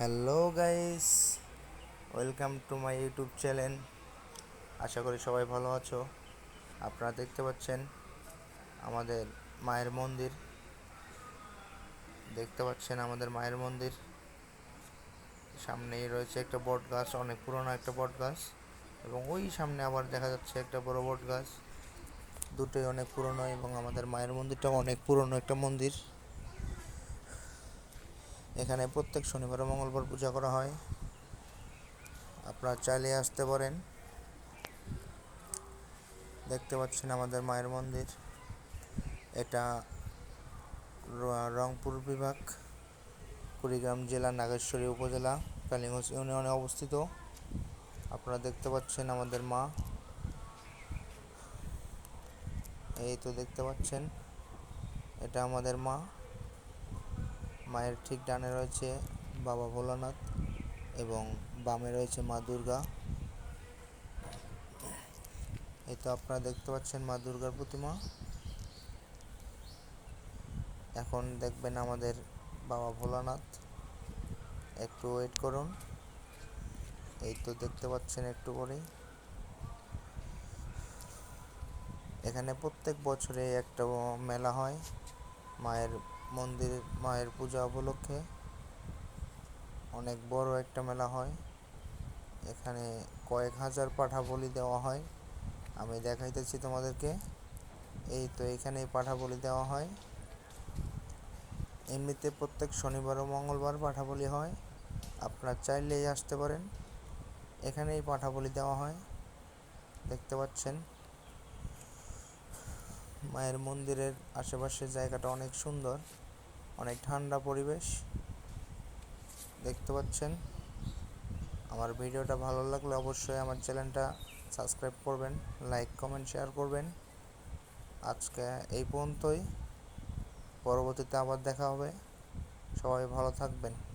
Hello guys welcome to my YouTube channel আশা করি সবাই ভালো আছো। আপনারা দেখতে পাচ্ছেন আমাদের মায়ের মন্দির। দেখতে পাচ্ছেন আমাদের মায়ের মন্দির। সামনেই রয়েছে একটা বট গাছ, অনেক পুরনো একটা বট গাছ। এবং ওই সামনে আবার দেখা যাচ্ছে একটা বড় বট গাছ। দুটোই অনেক পুরনো এবং আমাদের মায়ের মন্দিরটা অনেক পুরনো একটা মন্দির। এখানে প্রত্যেক শনিবার ও মঙ্গলবার পূজা করা হয়। আপনারা চাইলে আসতে পারেন। দেখতে পাচ্ছেন আমাদের মায়ের মন্দির। এটা রংপুর বিভাগ, কুড়িগ্রাম জেলা, নাগেশ্বরী উপজেলা, কালিগঞ্জ ইউনিয়নে অবস্থিত। আপনারা দেখতে পাচ্ছেন আমাদের মা। এই তো দেখতে পাচ্ছেন। এটা আমাদের মা। মায়ের ঠিক ডানে রয়েছে বাবা ভোলানাথ এবং বামে রয়েছে মা দুর্গা। এই তো আপনারা দেখতে পাচ্ছেন মা দুর্গার প্রতিমা। এখন দেখবেন আমাদের বাবা ভোলানাথ। একটু ওয়েট করুন। এই তো দেখতে পাচ্ছেন একটু পরেই। এখানে প্রত্যেক বছরে একটা মেলা হয় মায়ের মন্দির মায়ের পূজা উপলক্ষে অনেক বড় একটা মেলা হয়। এখানে কয়েক হাজার পাঠা বলি দেওয়া হয়। আমি দেখাইতেছি তোমাদেরকে। এই তো এখানেই পাঠা বলি দেওয়া হয়। এমনিতে প্রত্যেক শনিবার ও মঙ্গলবার পাঠা বলি হয়। আপনারা চাইলেই আসতে পারেন। এখানেই পাঠা বলি দেওয়া হয়। দেখতে পাচ্ছেন। মায়ের মন্দিরের আশেপাশের জায়গাটা অনেক সুন্দর, অনেক ঠান্ডা পরিবেশ। দেখতে পাচ্ছেন? আমার ভিডিওটা ভালো লাগলে অবশ্যই আমার চ্যানেলটা সাবস্ক্রাইব করবেন, লাইক, কমেন্ট, শেয়ার করবেন। আজকে এই পর্যন্তই। পরবর্তীতে আবার দেখা হবে। সবাই ভালো থাকবেন।